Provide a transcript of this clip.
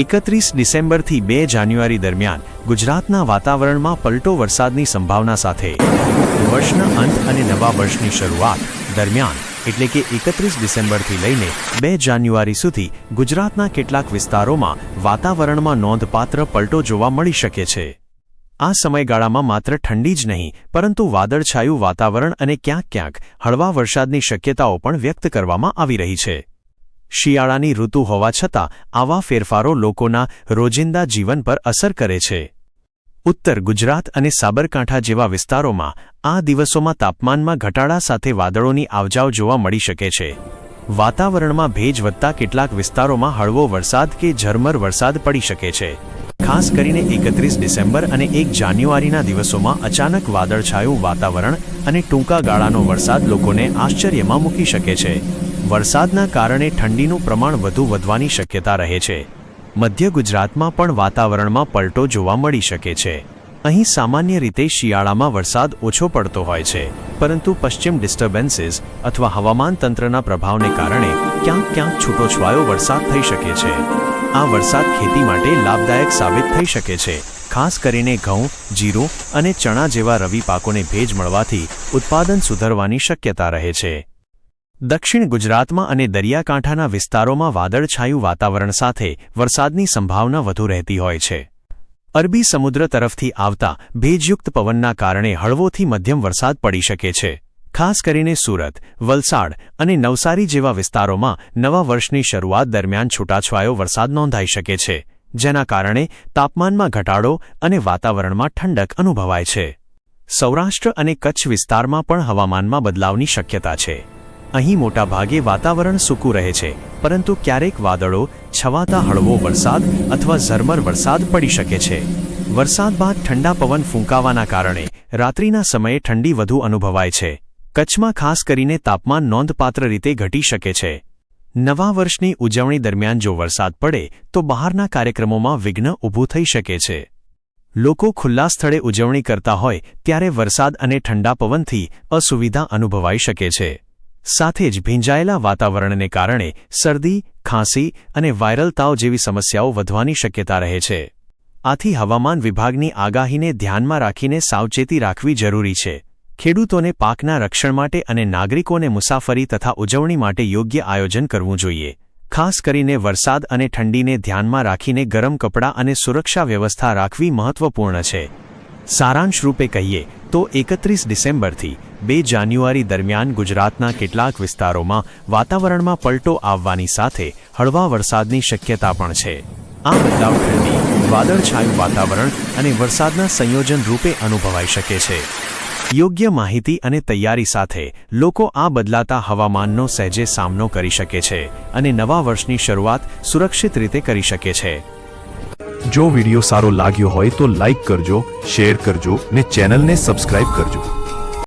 એકત્રીસ ડિસેમ્બરથી બે જાન્યુઆરી દરમિયાન ગુજરાતના વાતાવરણમાં પલટો વરસાદની સંભાવના સાથે. વર્ષના અંત અને નવા વર્ષની શરૂઆત દરમિયાન એટલે કે એકત્રીસ ડિસેમ્બરથી લઈને બે જાન્યુઆરી સુધી ગુજરાતના કેટલાક વિસ્તારોમાં વાતાવરણમાં નોંધપાત્ર પલટો જોવા મળી શકે છે. આ સમયગાળામાં માત્ર ઠંડી જ નહીં, પરંતુ વાદળછાયું વાતાવરણ અને ક્યાંક ક્યાંક હળવા વરસાદની શક્યતાઓ પણ વ્યક્ત કરવામાં આવી રહી છે. શિયાળાની ઋતુ હોવા છતાં, આવા ફેરફારો લોકોના રોજિંદા જીવન પર અસર કરે છે. ઉત્તર ગુજરાત અને સાબરકાંઠા જેવા વિસ્તારોમાં, આ દિવસોમાં તાપમાનમાં ઘટાડા સાથે વાદળોની આવજાવ જોવા મળી શકે છે. વાતાવરણમાં ભેજ વધતા કેટલાક વિસ્તારોમાં હળવો વરસાદ કે ઝરમર વરસાદ પડી શકે છે. ખાસ કરીને એકત્રીસ ડિસેમ્બર અને એક જાન્યુઆરીના દિવસોમાં અચાનક વાદળછાયું વાતાવરણ અને ટૂંકા ગાળાનો વરસાદ લોકોને આશ્ચર્યમાં મૂકી શકે છે. વરસાદના કારણે ઠંડીનું પ્રમાણ વધુ વધવાની શક્યતા રહે છે. મધ્ય ગુજરાતમાં પણ વાતાવરણમાં પલટો જોવા મળી શકે છે. અહીં સામાન્ય રીતે શિયાળામાં વરસાદ ઓછો પડતો હોય છે, પરંતુ પશ્ચિમ ડિસ્ટર્બન્સીસ અથવા હવામાન તંત્રના પ્રભાવને કારણે ક્યાંક ક્યાંક છૂટોછવાયો વરસાદ થઈ શકે છે. આ વરસાદ ખેતી માટે લાભદાયક સાબિત થઈ શકે છે, ખાસ કરીને ઘઉં, જીરું અને ચણા જેવા રવિ પાકોને ભેજ મળવાથી ઉત્પાદન સુધરવાની શક્યતા રહે છે. દક્ષિણ ગુજરાતમાં અને દરિયાકાંઠાના વિસ્તારોમાં વાદળછાયું વાતાવરણ સાથે વરસાદની સંભાવના વધુ રહેતી હોય છે. અરબી સમુદ્ર તરફથી આવતા ભેજયુક્ત પવનના કારણે હળવોથી મધ્યમ વરસાદ પડી શકે છે. ખાસ કરીને સુરત, વલસાડ અને નવસારી જેવા વિસ્તારોમાં નવા વર્ષની શરૂઆત દરમિયાન છૂટાછવાયો વરસાદ નોંધાઈ શકે છે, જેના કારણે તાપમાનમાં ઘટાડો અને વાતાવરણમાં ઠંડક અનુભવાય છે. સૌરાષ્ટ્ર અને કચ્છ વિસ્તારમાં પણ હવામાનમાં બદલાવની શક્યતા છે. અહીં મોટાભાગે વાતાવરણ સૂકું રહે છે, પરંતુ ક્યારેક વાદળો, છવાતા હળવો વરસાદ અથવા ઝરમર વરસાદ પડી શકે છે. વરસાદ બાદ ઠંડા પવન ફૂંકાવાના કારણે રાત્રિના સમયે ઠંડી વધુ અનુભવાય છે. કચ્છમાં ખાસ કરીને તાપમાન નોંધપાત્ર રીતે ઘટી શકે છે. નવા વર્ષની ઉજવણી દરમિયાન જો વરસાદ પડે, તો બહારના કાર્યક્રમોમાં વિઘ્ન ઊભું થઈ શકે છે. લોકો ખુલ્લા સ્થળે ઉજવણી કરતા હોય, ત્યારે વરસાદ અને ઠંડા પવનથી અસુવિધા અનુભવાઈ શકે છે. સાથે જ ભીંજાયેલા વાતાવરણને કારણે શરદી, ખાંસી અને વાયરલ તાવ જેવી સમસ્યાઓ વધવાની શક્યતા રહે છે. આથી હવામાન વિભાગની આગાહીને ધ્યાનમાં રાખીને સાવચેતી રાખવી જરૂરી છે. ખેડૂતોને પાકના રક્ષણ માટે અને નાગરિકોને મુસાફરી તથા ઉજવણી માટે યોગ્ય આયોજન કરવું જોઈએ. ખાસ કરીને વરસાદ અને ઠંડીને ધ્યાનમાં રાખીને ગરમ કપડાં અને સુરક્ષા વ્યવસ્થા રાખવી મહત્વપૂર્ણ છે. સારાંશ રૂપે કહીએ તો એકત્રીસ ડિસેમ્બરથી બે જાન્યુઆરી દરમિયાન ગુજરાતના કેટલાક વિસ્તારોમાં વાતાવરણમાં પલટો આવવાની સાથે હળવા વરસાદની શક્યતા પણ છે. આ બદલાવ ઠંડી, વાદળછાયું વાતાવરણ અને વરસાદના સંયોજન રૂપે અનુભવાઈ શકે છે. યોગ્ય માહિતી અને તૈયારી સાથે લોકો આ બદલાતા હવામાનનો સહેજે સામનો કરી શકે છે અને નવા વર્ષની શરૂઆત સુરક્ષિત રીતે કરી શકે છે. જો વીડિયો સારો લાગ્યો હોય તો લાઈક કરજો, શેર કરજો ને ચેનલને સબસ્ક્રાઇબ કરજો.